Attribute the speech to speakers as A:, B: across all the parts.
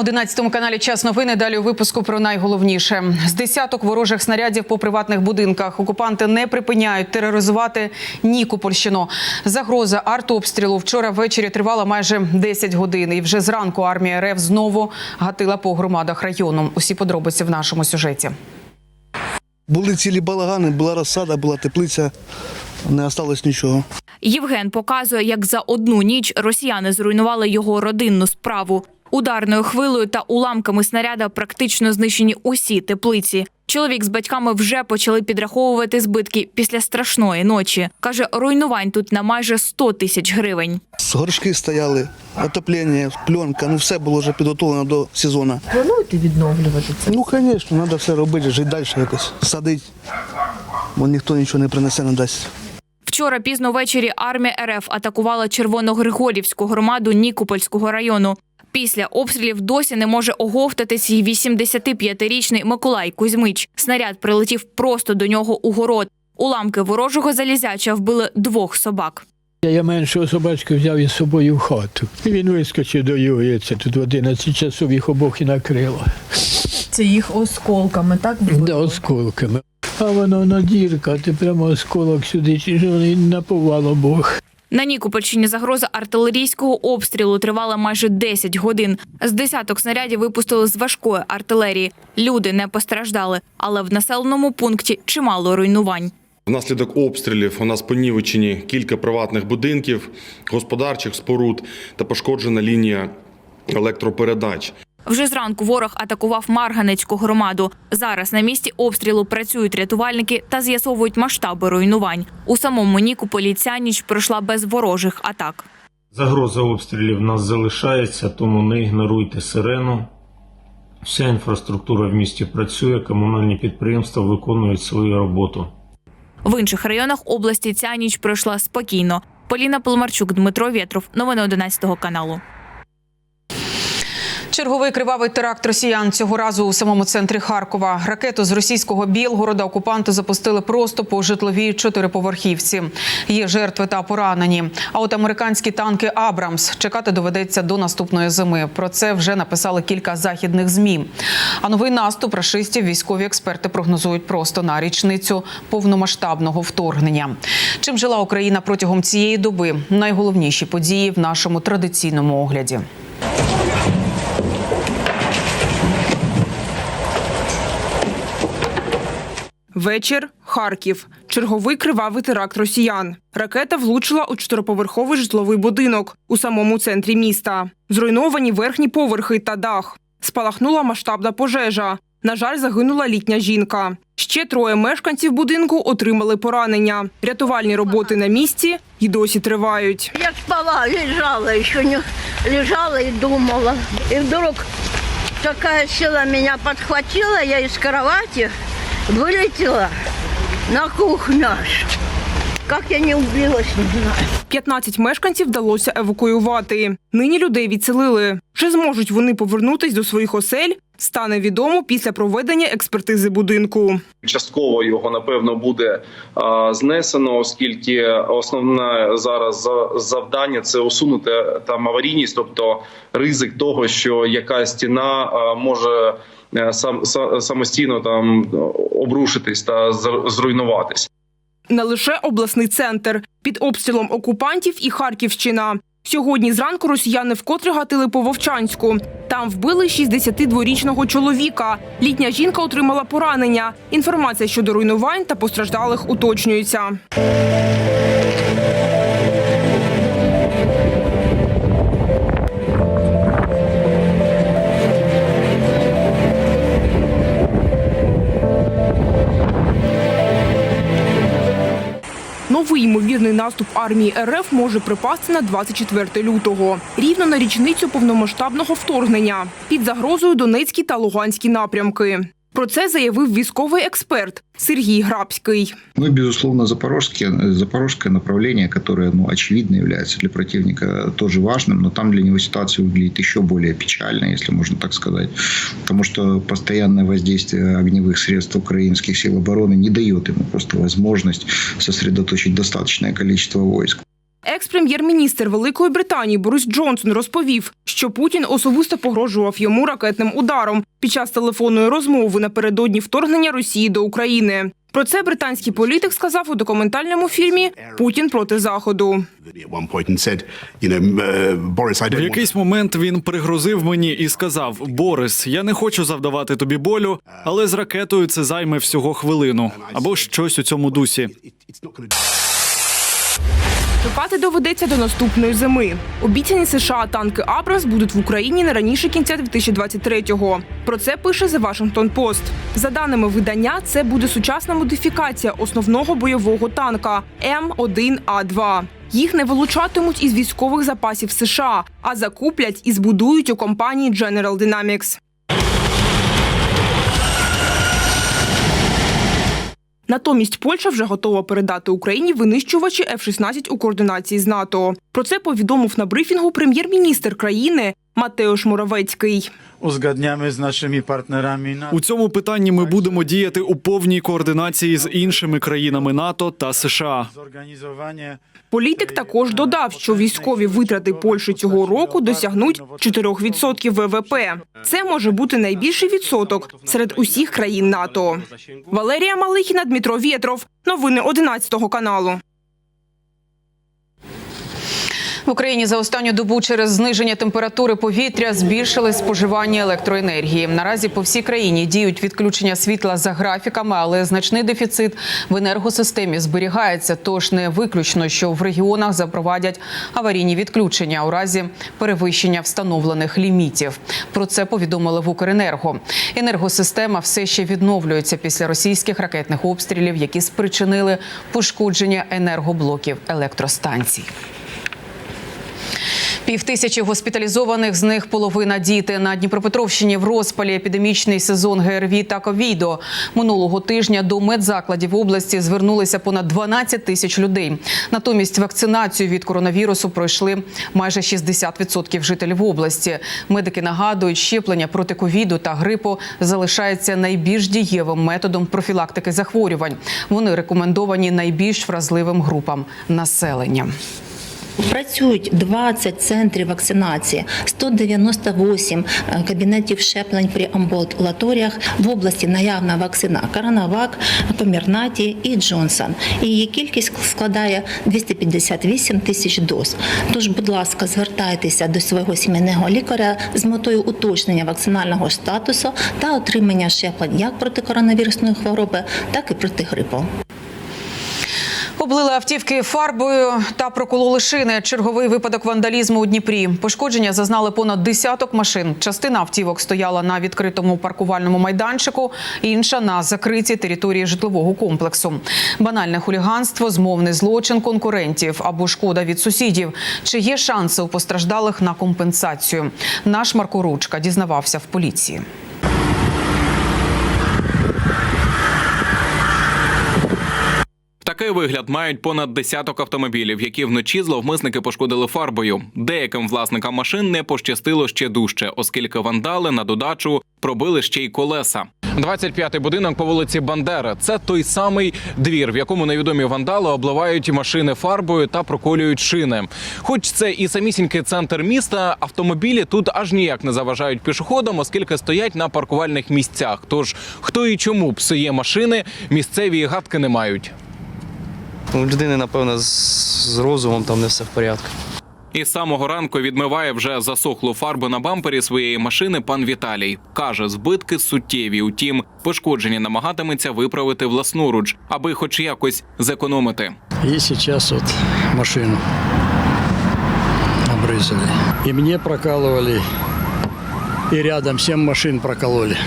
A: на 11 каналі Час новини. Далі у випуску про найголовніше з десяток ворожих снарядів по приватних будинках. Окупанти не припиняють тероризувати Нікопольщину. Загроза артобстрілу вчора ввечері тривала майже 10 годин. І вже зранку армія РФ знову гатила по громадах району. Усі подробиці в нашому сюжеті.
B: Були цілі балагани, була розсада, була теплиця, не осталось нічого.
C: Євген показує, як за одну ніч росіяни зруйнували його родинну справу. Ударною хвилею та уламками снаряда практично знищені усі теплиці. Чоловік з батьками вже почали підраховувати збитки після страшної ночі. Каже, руйнувань тут на майже 100 тисяч гривень.
B: Горшки стояли, отоплення, пленка, ну все було вже підготовлено до сезону.
D: Плануєте відновлювати це?
B: Ну, звісно, треба все робити, жити далі якось, садити, бо ніхто нічого не принесе, не дасть.
C: Вчора пізно ввечері армія РФ атакувала Червоногригорівську громаду Нікопольського району. Після обстрілів досі не може оговтатись й 85-річний Миколай Кузьмич. Снаряд прилетів просто до нього у город. Уламки ворожого залізяча вбили двох собак.
E: Я меншого собачку взяв із собою в хату. І він вискочив до його, тут в 11 часов їх обох і накрило.
D: Це їх осколками, так?
E: Да, осколками. А воно на дірка, ти прямо осколок сюди, чи ж вони наповало Бог.
C: На Нікопольщині загроза артилерійського обстрілу тривала майже 10 годин. З десяток снарядів випустили з важкої артилерії. Люди не постраждали, але в населеному пункті чимало руйнувань.
F: Внаслідок обстрілів у нас понівечені кілька приватних будинків, господарчих споруд та пошкоджена лінія електропередач.
C: Вже зранку ворог атакував Марганецьку громаду. Зараз на місці обстрілу працюють рятувальники та з'ясовують масштаби руйнувань. У самому Нікополі ця ніч пройшла без ворожих атак.
G: Загроза обстрілів в нас залишається, тому не ігноруйте сирену. Вся інфраструктура в місті працює, комунальні підприємства виконують свою роботу.
C: В інших районах області ця ніч пройшла спокійно. Поліна Поломарчук, Дмитро Вєтров. Новини 11 каналу.
A: Черговий кривавий теракт росіян цього разу у самому центрі Харкова. Ракету з російського Білгорода окупанти запустили просто по житловій чотириповерхівці. Є жертви та поранені. А от американські танки Абрамс чекати доведеться до наступної зими. Про це вже написали кілька західних змі. А новий наступ рашистів військові експерти прогнозують просто на річницю повномасштабного вторгнення. Чим жила Україна протягом цієї доби? Найголовніші події в нашому традиційному огляді.
H: Вечір Харків. Черговий кривавий теракт росіян. Ракета влучила у чотириповерховий житловий будинок у самому центрі міста. Зруйновані верхні поверхи та дах. Спалахнула масштабна пожежа. На жаль, загинула літня жінка. Ще троє мешканців будинку отримали поранення. Рятувальні роботи на місці й досі тривають.
I: Я спала, лежала, еще не лежала и думала. И вдруг такая сила меня подхватила, я из кровати вылетела на кухню Як я не вбилась, не знаю.
H: 15 мешканців вдалося евакуювати. Нині людей відселили. Чи зможуть вони повернутись до своїх осель? Стане відомо після проведення експертизи будинку.
J: Частково його напевно буде знесено, оскільки основне зараз за- завдання це усунути там аварійність, тобто ризик того, що якась стіна може е, сам самостійно там обрушитись та зруйнуватись.
H: Не лише обласний центр під обстрілом окупантів і Харківщина. Сьогодні зранку росіяни вкотре гатили по Вовчанську. Там вбили 62-річного чоловіка. Літня жінка отримала поранення. Інформація щодо руйнувань та постраждалих уточнюється. Новий ймовірний наступ армії РФ може припасти на 24 лютого, рівно на річницю повномасштабного вторгнення під загрозою Донецькі та Луганські напрямки. Про це заявив військовий експерт Сергій Грабський.
K: Ну и, безусловно, запорожское, запорожское направление, которое, ну, очевидно, является для противника тоже важным, но там для него ситуация выглядит еще более печально, если можно так сказать. Потому что постоянное воздействие огневых средств украинских сил обороны не дает ему просто возможность сосредоточить достаточное количество войск.
H: Екс-прем'єр-міністр Великої Британії Борис Джонсон розповів, що Путін особисто погрожував йому ракетним ударом під час телефонної розмови напередодні вторгнення Росії до України. Про це британський політик сказав у документальному фільмі Путін проти заходу.
L: В якийсь момент він пригрозив мені і сказав: Борис, я не хочу завдавати тобі болю, але з ракетою це займе всього хвилину або щось у цьому дусі.
H: Чекати доведеться до наступної зими. Обіцяні США танки Абрамс будуть в Україні не раніше кінця 2023-го. Про це пише The Washington Post. За даними видання, це буде сучасна модифікація основного бойового танка М1А2. Їх не вилучатимуть із військових запасів США, а закуплять і збудують у компанії General Dynamics. Натомість Польща вже готова передати Україні винищувачі F-16 у координації з НАТО. Про це повідомив на брифінгу прем'єр-міністр країни Матеуш.
M: Uzgadniamy z naszymi partnerami na
L: У цьому питанні ми будемо діяти у повній координації з іншими країнами НАТО та США.
H: Політик також додав, що військові витрати Польщі цього року досягнуть 4% ВВП. Це може бути найбільший відсоток серед усіх країн НАТО. Валерія Малихіна, Дмитро Вєтров. Новини 11 каналу.
A: В Україні за останню добу через зниження температури повітря збільшили споживання електроенергії. Наразі по всій країні діють відключення світла за графіками, але значний дефіцит в енергосистемі зберігається. Тож не виключно, що в регіонах запровадять аварійні відключення у разі перевищення встановлених лімітів. Про це повідомили в Укренерго. Енергосистема все ще відновлюється після російських ракетних обстрілів, які спричинили пошкодження енергоблоків електростанцій. Півтисячі госпіталізованих, з них половина діти на Дніпропетровщині в розпалі епідемічний сезон ГРВІ та ковіду. Минулого тижня до медзакладів області звернулися понад 12 тисяч людей. Натомість вакцинацію від коронавірусу пройшли майже 60% жителів області. Медики нагадують, щеплення проти ковіду та грипу залишається найбільш дієвим методом профілактики захворювань. Вони рекомендовані найбільш вразливим групам населення.
N: Працюють 20 центрів вакцинації, 198 е, кабінетів щеплень при амбулаторіях. В області наявна вакцина Коронавак, Помірнаті і Джонсон. Її кількість складає 258 тисяч доз. Тож, будь ласка, звертайтеся до свого сімейного лікаря з метою уточнення вакцинального статусу та отримання щеплень як проти коронавірусної хвороби, так і проти грипу.
A: Облили автівки фарбою та прокололи шини. Черговий випадок вандалізму у Дніпрі. Пошкодження зазнали понад десяток машин. Частина автівок стояла на відкритому паркувальному майданчику, інша на закритій території житлового комплексу. Банальне хуліганство, змовний злочин конкурентів або шкода від сусідів. Чи є шанси у постраждалих на компенсацію? Наш Марко Ручка дізнавався в поліції.
O: Такий вигляд мають понад десяток автомобілів, які вночі зловмисники пошкодили фарбою. Деяким власникам машин не пощастило ще дужче, оскільки вандали на додачу пробили ще й колеса. 25-й будинок по вулиці Бандера. Це той самий двір, в якому невідомі вандали обливають машини фарбою та проколюють шини. Хоч це і самісінький центр міста, автомобілі тут аж ніяк не заважають пішоходам, оскільки стоять на паркувальних місцях. Тож хто і чому псує машини, місцеві гадки не мають.
P: У людини, напевно, з, з розумом там не все в порядку.
O: І з самого ранку відмиває вже засохлу фарбу на бампері своєї машини пан Віталій. Каже, збитки суттєві. Утім, пошкодження намагатиметься виправити власноруч, аби хоч якось зекономити.
E: И сейчас вот машину обрызали. И мне прокалывали, и рядом семь машин прокололи,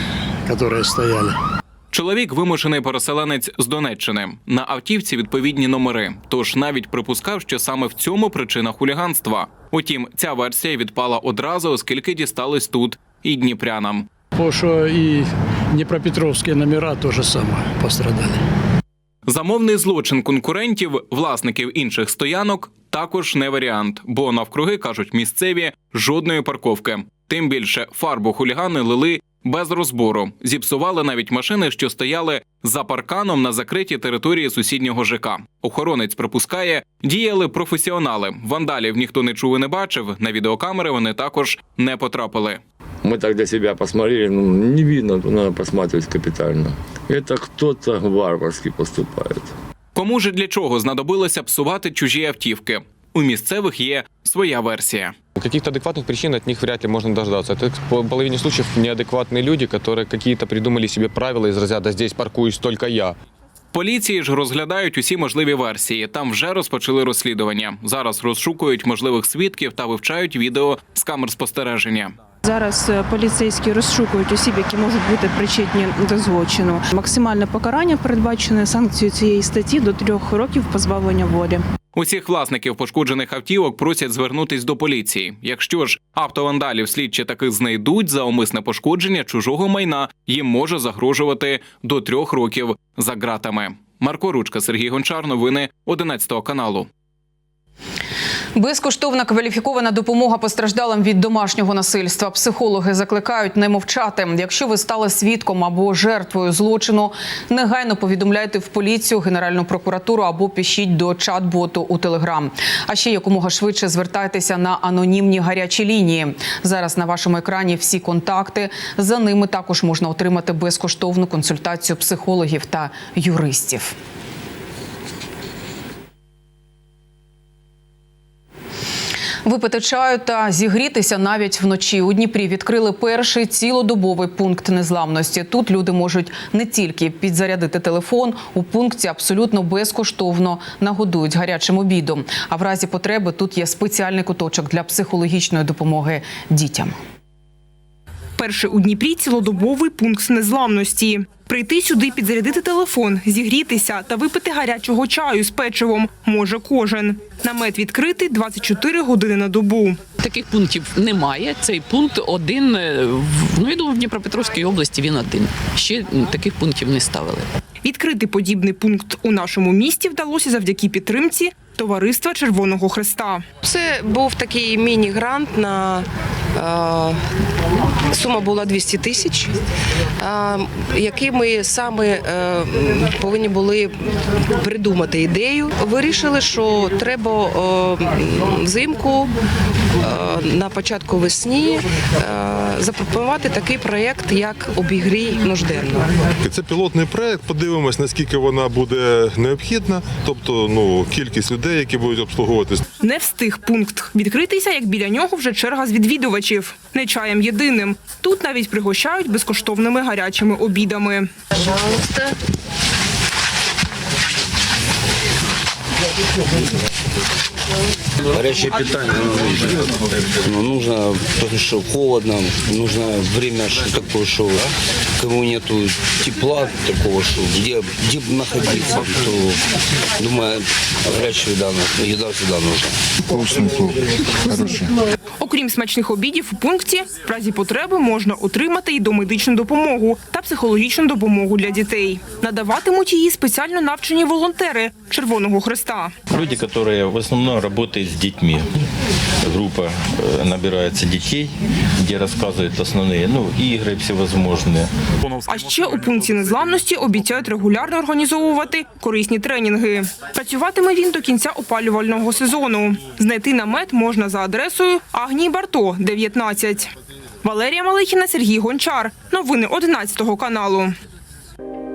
E: которые стояли.
O: Чоловік вимушений переселенець з Донеччини. На автівці відповідні номери. Тож навіть припускав, що саме в цьому причина хуліганства. Утім, ця версія відпала одразу, оскільки дістались тут і дніпрянам.
E: Потому что и Днепропетровские номера тоже самое пострадали.
O: Замовний злочин конкурентів, власників інших стоянок також не варіант, бо навкруги кажуть місцеві жодної парковки. Тим більше фарбу хулігани лили без розбору. Зіпсували навіть машини, що стояли за парканом на закритій території сусіднього ЖК. Охоронець припускає, діяли професіонали. Вандалів ніхто не чув і не бачив. На відеокамери вони також не потрапили.
Q: Мы так для себя посмотрели, ну, не видно, то надо посматривать капитально. Это кто-то варварски.
O: Кому ж і для чого знадобилося псувати чужі автівки? У місцевих є своя версія.
R: Каких-то адекватных причин от них вряд ли можно дождаться. Это по половине случаев неадекватные люди, которые какие-то придумали себе правила из разряда «здесь паркуюсь только я».
O: Поліції ж розглядають усі можливі версії. Там вже розпочали розслідування. Зараз розшукують можливих свідків та вивчають відео з камер спостереження.
S: Зараз е, поліцейські розшукують осіб, які можуть бути причетні до злочину. Максимальне покарання передбачене санкцією цієї статті до трьох років позбавлення волі.
O: Усіх власників пошкоджених автівок просять звернутись до поліції. Якщо ж автовандалів слідчі таки знайдуть за умисне пошкодження чужого майна, їм може загрожувати до трьох років за ґратами. Марко Ручка, Сергій Гончар. Новини 11 каналу.
A: Безкоштовна кваліфікована допомога постраждалим від домашнього насильства. Психологи закликають не мовчати. Якщо ви стали свідком або жертвою злочину, негайно повідомляйте в поліцію, генеральну прокуратуру або пишіть до чат-боту у телеграм. А ще якомога швидше звертайтеся на анонімні гарячі лінії. Зараз на вашому екрані всі контакти. За ними також можна отримати безкоштовну консультацію психологів та юристів. Випити чаю та зігрітися навіть вночі. У Дніпрі відкрили перший цілодобовий пункт незламності. Тут люди можуть не тільки підзарядити телефон, у пункті абсолютно безкоштовно нагодують гарячим обідом. А в разі потреби тут є спеціальний куточок для психологічної допомоги дітям.
H: Перший у Дніпрі цілодобовий пункт незламності. Прийти сюди, підзарядити телефон, зігрітися та випити гарячого чаю з печивом може кожен. Намет відкритий 24 години на добу.
T: Таких пунктів немає. Цей пункт один. е, в- Ну, я думаю, в Дніпропетровській області він один. Ще таких пунктів не ставили.
H: Відкрити подібний пункт у нашому місті вдалося завдяки підтримці Товариства Червоного Хреста.
U: Це був такий міні-грант на сума була 200 тисяч, е, які ми саме е, повинні були придумати ідею. Вирішили, що треба е, взимку е, на початку весні е, запропонувати такий проєкт, як обігрій нужденного.
V: Це пілотний проект. Подивимось, наскільки вона буде необхідна, тобто ну кількість людей, які будуть обслуговуватись.
H: Не встиг пункт відкритися, як біля нього вже черга з відвідувачів. Не чаєм єдиним. Тут навіть пригощають безкоштовними гарячими обідами.
U: Пожалуйста.
W: Горячее питание нужно. Ну, нужно, потому что холодно, нужно время что такое, что кому нету тепла такого, что где, где находиться, то, думаю, горячая еда, еда всегда нужна. Вкусный хороший.
H: Окрім смачних обідів у пункті, в разі потреби можна отримати і домедичну допомогу та психологічну допомогу для дітей. Надаватимуть її спеціально навчені волонтери Червоного Хреста.
X: Люди, которые в основном работают с детьми Группа э, набирается детей, где рассказывают основные ну, игры всевозможные.
H: А ще у пункті незламності обіцяють регулярно організовувати корисні тренінги. Працюватиме він до кінця опалювального сезону. Знайти намет можна за адресою Агній Барто, 19. Валерія Малихіна, Сергій Гончар. Новини 11 каналу.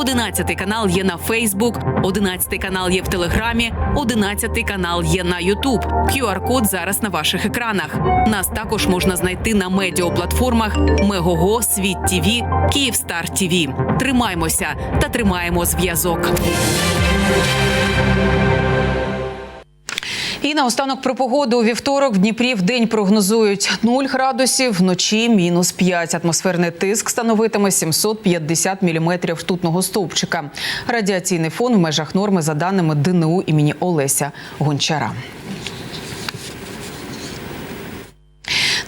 A: 11 канал є на Фейсбук, 11 канал є в Телеграмі, 11 канал є на Ютуб. QR-код зараз на ваших екранах. Нас також можна знайти на медіаплатформах Мегого, Світ ТІВІ, Київстар ТІВІ. Тримаймося та тримаємо зв'язок. І наостанок про погоду у вівторок в Дніпрі в день прогнозують 0 градусів, вночі мінус 5. Атмосферний тиск становитиме 750 міліметрів ртутного стовпчика. Радіаційний фон в межах норми за даними ДНУ імені Олеся Гончара.